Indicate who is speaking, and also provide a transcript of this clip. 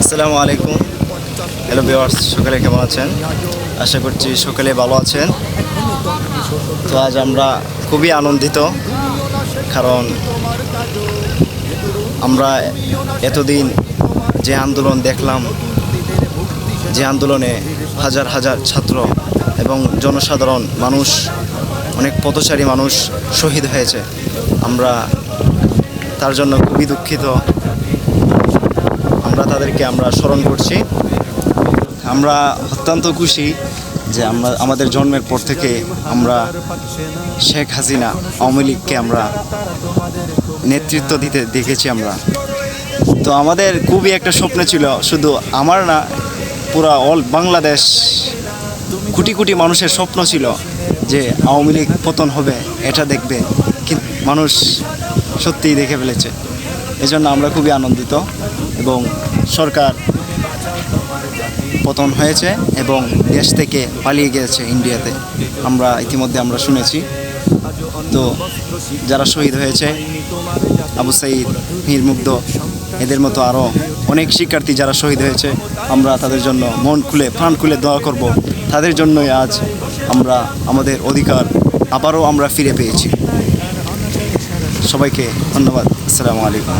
Speaker 1: আসসালামু আলাইকুম। Hello viewers সকালে কেমন আছেন? আশা করছি সকালে ভালো আছেন। তো আজ আমরা খুবই আনন্দিত, কারণ আমরা এতদিন যে আন্দোলন দেখলাম, যে আন্দোলনে হাজার হাজার ছাত্র এবং জনসাধারণ মানুষ, অনেক পথচারী মানুষ শহীদ হয়েছে। আমরা তার জন্য খুবই দুঃখিত। আমরা তাদেরকে আমরা স্মরণ করছি। আমরা অত্যন্ত খুশি যে আমরা, আমাদের জন্মের পর থেকে আমরা শেখ হাসিনা আওয়ামী লীগকে আমরা নেতৃত্ব দিতে দেখেছি আমরা। তো আমাদের খুবই একটা স্বপ্ন ছিল, শুধু আমার না, পুরা অল বাংলাদেশ কোটি কোটি মানুষের স্বপ্ন ছিল যে আওয়ামী লীগ পতন হবে, এটা দেখবে। কিন্তু মানুষ সত্যিই দেখে ফেলেছে। এজন্য আমরা খুবই আনন্দিত। এবং সরকার পতন হয়েছে এবং দেশ থেকে পালিয়ে গিয়েছে ইন্ডিয়াতে। আমরা ইতিমধ্যে আমরা শুনেছি। তো যারা শহীদ হয়েছে, আবু সাইদ নির্মুগ্ধ এদের মতো আরও অনেক শিক্ষার্থী যারা শহীদ হয়েছে, আমরা তাদের জন্য মন খুলে, প্রাণ খুলে দোয়া করব। তাদের জন্যই আজ আমরা, আমাদের অধিকার আবারও আমরা ফিরে পেয়েছি। সবাইকে ধন্যবাদ। আসসালামু আলাইকুম।